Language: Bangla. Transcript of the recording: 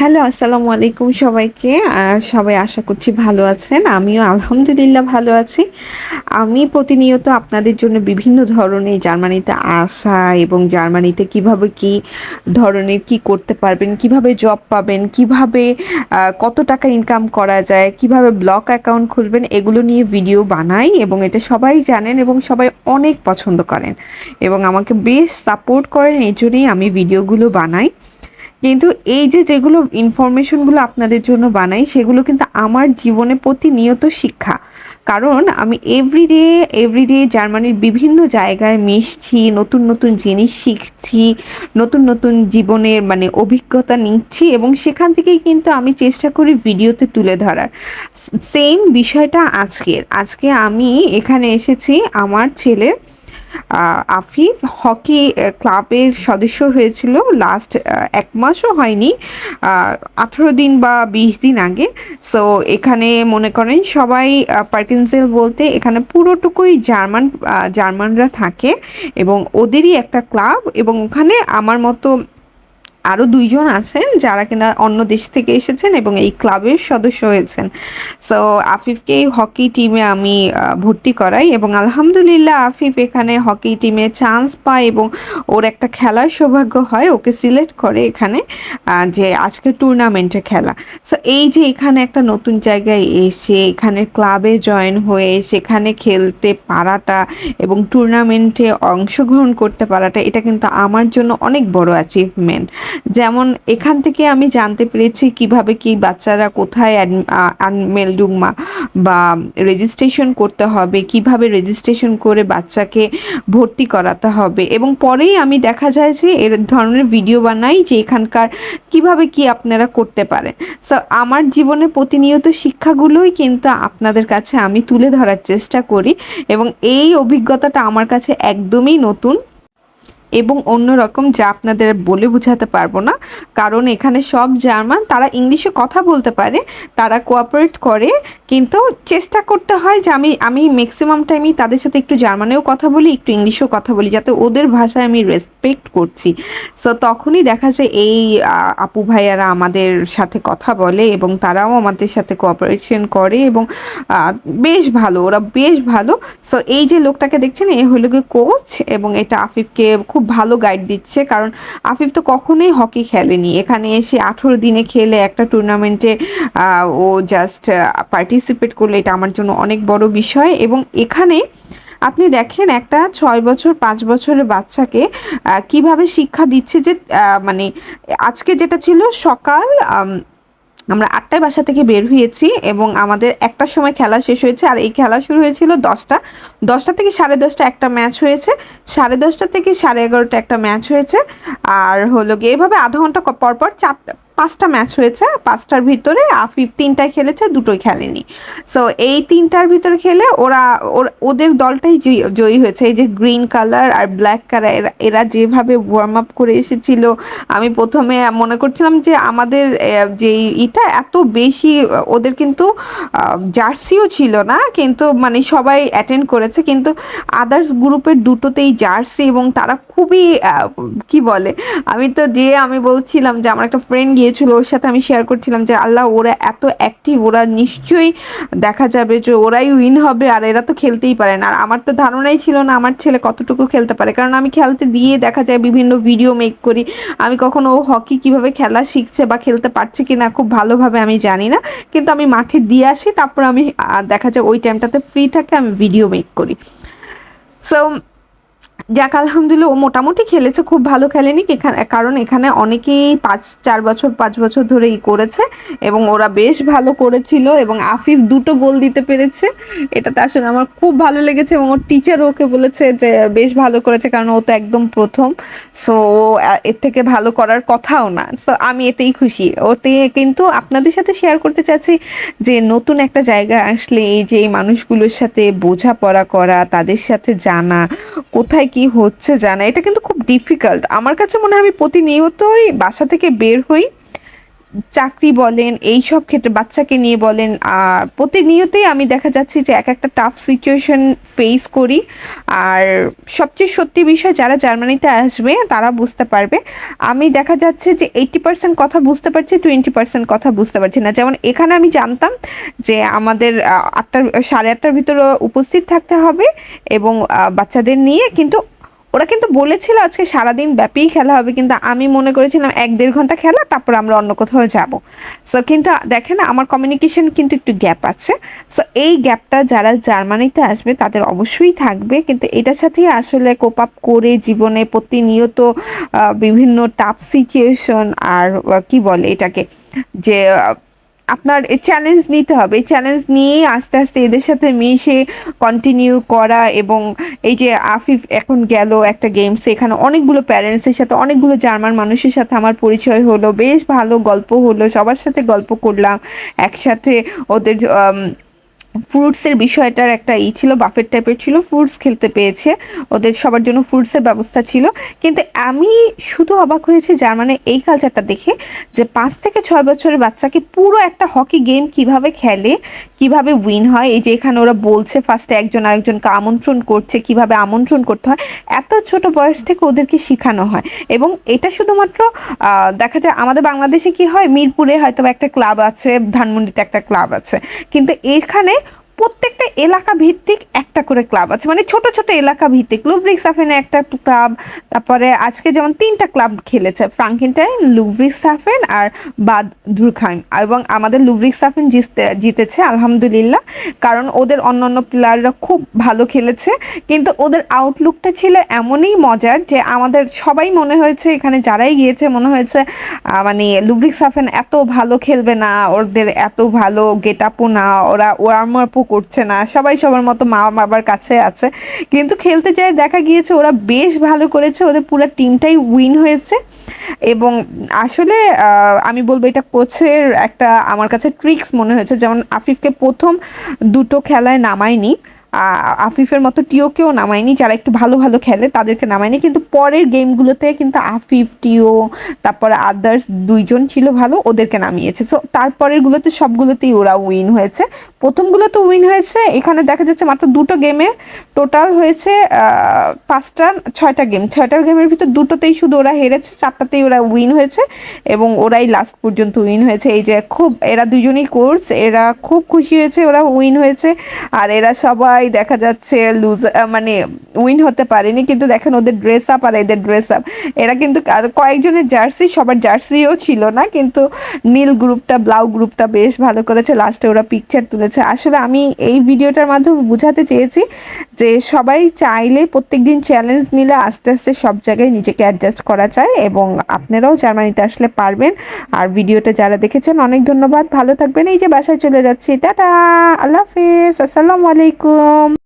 হ্যালো, আসসালামু আলাইকুম সবাইকে। সবাই আশা করছি ভালো আছেন। আমিও আলহামদুলিল্লাহ ভালো আছি। আমি প্রতিনিয়ত আপনাদের জন্য বিভিন্ন ধরনের জার্মানিতে আসা এবং জার্মানিতে কীভাবে কি ধরনের কি করতে পারবেন, কীভাবে জব পাবেন, কীভাবে কত টাকা ইনকাম করা যায়, কীভাবে ব্লক অ্যাকাউন্ট খুলবেন, এগুলো নিয়ে ভিডিও বানাই এবং এটা সবাই জানেন এবং সবাই অনেক পছন্দ করেন এবং আমাকে বেশ সাপোর্ট করেন, এই জন্যই আমি ভিডিওগুলো বানাই। কিন্তু এই যে যেগুলো ইনফরমেশনগুলো আপনাদের জন্য বানাই, সেগুলো কিন্তু আমার জীবনে প্রতিনিয়ত শিক্ষা। কারণ আমি এভরিডে এভরিডে জার্মানির বিভিন্ন জায়গায় মিশছি, নতুন নতুন জিনিস শিখছি, নতুন নতুন জীবনের মানে অভিজ্ঞতা নিচ্ছি এবং সেখান থেকেই কিন্তু আমি চেষ্টা করি ভিডিওতে তুলে ধরার। সেম বিষয়টা আজকের। আজকে আমি এখানে এসেছি আমার ছেলের আফিফ হকি ক্লাবের সদস্য হয়েছিল। লাস্ট এক মাসও হয়নি। আঠেরো দিন বা বিশ দিন আগে। সো এখানে মনে করেন সবাই পার্কিনসেল বলতে এখানে পুরোটুকুই জার্মান জার্মানরা থাকে এবং ওদেরই একটা ক্লাব এবং ওখানে আমার মতো আরও দুইজন আছেন যারা কিনা অন্য দেশ থেকে এসেছেন এবং এই ক্লাবের সদস্য হয়েছেন। সো আফিফকে হকি টিমে আমি ভর্তি করাই এবং আলহামদুলিল্লাহ আফিফ এখানে হকি টিমে চান্স পায় এবং ওর একটা খেলার সৌভাগ্য হয়, ওকে সিলেক্ট করে এখানে যে আজকে টুর্নামেন্টে খেলা। সো এই যে এখানে একটা নতুন জায়গায় এসে, এখানে ক্লাবে জয়েন হয়ে, সেখানে খেলতে পারাটা এবং টুর্নামেন্টে অংশগ্রহণ করতে পারাটা, এটা কিন্তু আমার জন্য অনেক বড় অ্যাচিভমেন্ট যেমন এখান থেকে আমি জানতে পেরেছি কীভাবে কি বাচ্চারা কোথায় মেলডুংমা বা রেজিস্ট্রেশন করতে হবে, কীভাবে রেজিস্ট্রেশন করে বাচ্চাকে ভর্তি করাতে হবে। এবং পরেই আমি দেখা যায় যে এর ধরনের ভিডিও বানাই যে এখানকার কীভাবে কি আপনারা করতে পারেন। সো আমার জীবনে প্রতিনিয়ত শিক্ষাগুলোই কিন্তু আপনাদের কাছে আমি তুলে ধরার চেষ্টা করি এবং এই অভিজ্ঞতাটা আমার কাছে একদমই নতুন। এবং অন্যরকম যা আপনাদের বলে বোঝাতে পারব না। কারণ এখানে সব জার্মান, তারা ইংলিশে কথা বলতে পারে, তারা কোঅপারেট করে, কিন্তু চেষ্টা করতে হয় যে আমি আমি ম্যাক্সিমাম টাইমই তাদের সাথে একটু জার্মানেও কথা বলি, একটু ইংলিশেও কথা বলি, যাতে ওদের ভাষায় আমি রেসপেক্ট করছি। সো তখনই দেখা যায় এই আপু ভাইয়ারা আমাদের সাথে কথা বলে এবং তারাও আমাদের সাথে কোঅপারেশন করে এবং বেশ ভালো, ওরা বেশ ভালো। সো এই যে লোকটাকে দেখছেন, এ হলো গিয়ে কোচ এবং এটা আফিফকে খুব ভালো গাইড দিচ্ছে। কারণ আফিফ তো কখনোই হকি খেলেনি। এখানে এসে আঠেরো দিনে খেলে একটা টুর্নামেন্টে ও জাস্ট পার্টিসিপেট করলে। এটা আমার জন্য অনেক বড় বিষয়। এবং এখানে আপনি দেখেন একটা ছয় বছর, পাঁচ বছরের বাচ্চাকে কীভাবে শিক্ষা দিচ্ছে যে মানে আজকে যেটা ছিল সকাল আমরা আটটায় বাসা থেকে বের হয়েছি এবং আমাদের একটার সময় খেলা শেষ হয়েছে, আর এই খেলা শুরু হয়েছিল দশটা। দশটা থেকে সাড়ে দশটা একটা ম্যাচ হয়েছে। সাড়ে দশটা থেকে সাড়ে এগারোটা একটা ম্যাচ হয়েছে। আর হলো গিয়ে এভাবে আধা ঘণ্টা পরপর পর পর চারটা পাঁচটা ম্যাচ হয়েছে, পাঁচটার ভিতরে আফিফ তিনটায় খেলেছে, দুটোই খেলেনি। সো এই তিনটার ভিতরে খেলে ওরা ওদের দলটাই জয়ী- হয়েছে। এই যে গ্রিন কালার আর ব্ল্যাক কালার এরা যেভাবে ওয়ার্ম আপ করে এসেছিল, আমি প্রথমে মনে করছিলাম যে আমাদের যে ইটা এত বেশি, ওদের কিন্তু জার্সিও ছিল না, কিন্তু মানে সবাই অ্যাটেন্ড করেছে, কিন্তু আদার্স গ্রুপের দুটোতেই জার্সি এবং তারা খুবই কি বলে? আমি তো যে আমি বলছিলাম যে আমার একটা ফ্রেন্ড গিয়েছিল ওর সাথে আমি শেয়ার করছিলাম যে, আল্লাহ, ওরা এত অ্যাক্টিভ ওরা নিশ্চয়ই দেখা যাবে যে, ওরাই উইন হবে, আর এরা তো খেলতেই পারে না। আর আমার তো ধারণাই ছিল না, আমার ছেলে কতটুকু খেলতে পারে। কারণ আমি খেলতে দিয়ে দেখা যায় বিভিন্ন ভিডিও মেক করি। আমি কখনো ও হকি কীভাবে খেলা শিখছে বা খেলতে পারছে কি না খুব ভালোভাবে আমি জানি না। কিন্তু আমি মাঠে দিয়ে আসি, তারপর আমি দেখা যায় ওই টাইমটাতে ফ্রি থাকে, আমি ভিডিও মেক করি। সো যাক, আলহামদুলিল্লাহ, ও মোটামুটি খেলেছে, খুব ভালো খেলেনি, এখানে, কারণ এখানে অনেকেই পাঁচ, চার বছর, পাঁচ বছর ধরে ই করেছে, এবং ওরা বেশ ভালো করেছিল, এবং আফিফ দুটো গোল দিতে পেরেছে এটাতে আসলে আমার খুব ভালো লেগেছে, এবং ওর টিচার ওকে বলেছে যে বেশ ভালো করেছে, কারণ ও তো একদম প্রথম সো এর থেকে ভালো করার কথাও না সো আমি এতেই খুশি, ওতে কিন্তু আপনাদের সাথে শেয়ার করতে চাচ্ছি যে নতুন একটা জায়গা আসলে এই যে এই মানুষগুলোর সাথে বোঝাপড়া করা, তাদের সাথে জানা, কোথায় কি হচ্ছে জানা এটা কিন্তু খুব ডিফিকাল্ট আমার কাছে মনে হয় আমি প্রতিনিয়তই বাসা থেকে বের হই। চাকরি বলেন এই সব ক্ষেত্রে বাচ্চাকে নিয়ে বলেন আর প্রতিনিয়তই আমি দেখা যাচ্ছি যে এক একটা টাফ সিচুয়েশন ফেস করি। আর সবচেয়ে সত্যি বিষয়, যারা জার্মানিতে আসবে, তারা বুঝতে পারবে। আমি দেখা যাচ্ছে যে এইটি পার্সেন্ট কথা বুঝতে পারছি টোয়েন্টি পার্সেন্ট কথা বুঝতে পারছি না। যেমন এখানে আমি জানতাম যে আমাদের আটটার, সাড়ে আটটার ভিতরে উপস্থিত থাকতে হবে এবং বাচ্চাদের নিয়ে, কিন্তু ওরা কিন্তু বলেছিল আজকে সারাদিন ব্যাপীই খেলা হবে, কিন্তু আমি মনে করেছিলাম এক দেড় ঘণ্টা খেলা, তারপর আমরা অন্য কোথাও যাব। সো কিন্তু দেখেন আমার কমিউনিকেশন কিন্তু একটু গ্যাপ আছে। সো এই গ্যাপটা যারা জার্মানিতে আসবে, তাদের অবশ্যই থাকবে, কিন্তু এটার সাথেই আসলে কোপ আপ করে জীবনে প্রতিনিয়ত বিভিন্ন টাফ সিচুয়েশন আর কি বলে এটাকে, যে আপনার চ্যালেঞ্জ নিতে হবে। এই চ্যালেঞ্জ নিয়েই আস্তে আস্তে এদের সাথে মিশে কন্টিনিউ করা এবং এই যে আফিফ এখন গেল একটা গেমস এখানে অনেকগুলো প্যারেন্টসের সাথে, অনেকগুলো জার্মান মানুষের সাথে আমার পরিচয় হলো। বেশ ভালো গল্প হলো, সবার সাথে গল্প করলাম। একসাথে ওদের ফ্রুটসের বিষয়টার একটা ই ছিল বাফের টাইপের ছিল ফ্রুটস খেলতে পেয়েছে, ওদের সবার জন্য ফ্রুটসের ব্যবস্থা ছিল। কিন্তু আমি শুধু অবাক হয়েছি জার্মানের এই কালচারটা দেখে যে পাঁচ থেকে ছয় বছরের বাচ্চাকে পুরো একটা হকি গেম কীভাবে খেলে, কীভাবে উইন হয়, এই যে এখানে ওরা বলছে ফার্স্টে একজন আরেকজনকে আমন্ত্রণ করছে, কীভাবে আমন্ত্রণ করতে হয়, এত ছোট বয়স থেকে ওদেরকে শেখানো হয়। এবং এটা শুধুমাত্র দেখা যায় আমাদের বাংলাদেশে কি হয়, মিরপুরে হয়তো একটা ক্লাব আছে, ধানমন্ডিতে একটা ক্লাব আছে। কিন্তু এখানে প্রত্যেকটা এলাকা ভিত্তিক একটা করে ক্লাব আছে। মানে ছোট ছোট এলাকা ভিত্তিক। লুভরিক সাফেনে একটা ক্লাব, তারপরে আজকে যেমন তিনটা ক্লাব খেলেছে, ফ্রাঙ্কিনটাইন লুভরিক সাফেন আর বাদ দুর্খাইম এবং আমাদের লুভরিক সাফেন জিততে, জিতেছে, আলহামদুলিল্লাহ। কারণ ওদের অন্যান্য প্লেয়াররা খুব ভালো খেলেছে। কিন্তু ওদের আউটলুকটা ছিল এমনই মজার যে আমাদের সবাই মনে হয়েছে, এখানে যারাই গিয়েছে, মনে হয়েছে মানে লুভরিক সাফেন এত ভালো খেলবে না, ওদের এত ভালো গেট আপও না, ওরা ওয়ার্ম আপও করছে না, সবাই সবার মতো মা বাবার কাছে আছে। কিন্তু খেলতে যায় দেখা গিয়েছে, ওরা বেশ ভালো করেছে, ওদের পুরো টিমটাই উইন হয়েছে। এবং আসলে আমি বলব এটা কোচের একটা, আমার কাছে ট্রিক্স মনে হয়েছে। যেমন আফিফকে প্রথম দুটো খেলায় নামায়নি আফিফের মতো টিওকেও নামায়নি, যারা একটু ভালো ভালো খেলে তাদেরকে নামায়নি। কিন্তু পরের গেমগুলোতে কিন্তু আফিফ, টিও, তারপরে আদার্স দুইজন ছিল ভালো, ওদেরকে নামিয়েছে। সো তারপরেরগুলোতে সবগুলোতেই ওরা উইন হয়েছে। প্রথমগুলো তো উইন হয়েছে, এখানে দেখা যাচ্ছে মাত্র দুটো গেমে টোটাল হয়েছে পাঁচটা, ছয়টা গেম। ছয়টার গেমের ভিতর দুটোতেই শুধু ওরা হেরেছে, চারটাতেই ওরা উইন হয়েছে এবং ওরাই লাস্ট পর্যন্ত উইন হয়েছে। এই যে খুব, এরা দুজনেই কোর্স, এরা খুব খুশি হয়েছে, ওরা উইন হয়েছে। আর এরা সবাই দেখা যাচ্ছে লুজ মানে উইন হতে পারেনি, কিন্তু দেখেন ওদের ড্রেস আপ আর এদের ড্রেস আপ এরা কিন্তু কয়েকজনের জার্সি সবার জার্সিও ছিল না, কিন্তু নীল গ্রুপটা ব্লাউ গ্রুপটা বেশ ভালো করেছে। লাস্টে ওরা পিকচার তুলেছে। আসলে আমি এই ভিডিওটার মাধ্যমে বুঝাতে চেয়েছি যে সবাই চাইলে প্রত্যেক দিন চ্যালেঞ্জ নিলে আস্তে আস্তে সব জায়গায় নিজেকে অ্যাডজাস্ট করা যায় এবং আপনারাও জার্মানিতে আসলে পারবেন। আর ভিডিওটা যারা দেখেছেন, অনেক ধন্যবাদ। ভালো থাকবেন। এই যে বাসায় চলে যাচ্ছি। টাটা! আল্লাহ হাফেজ। আসসালামু আলাইকুম।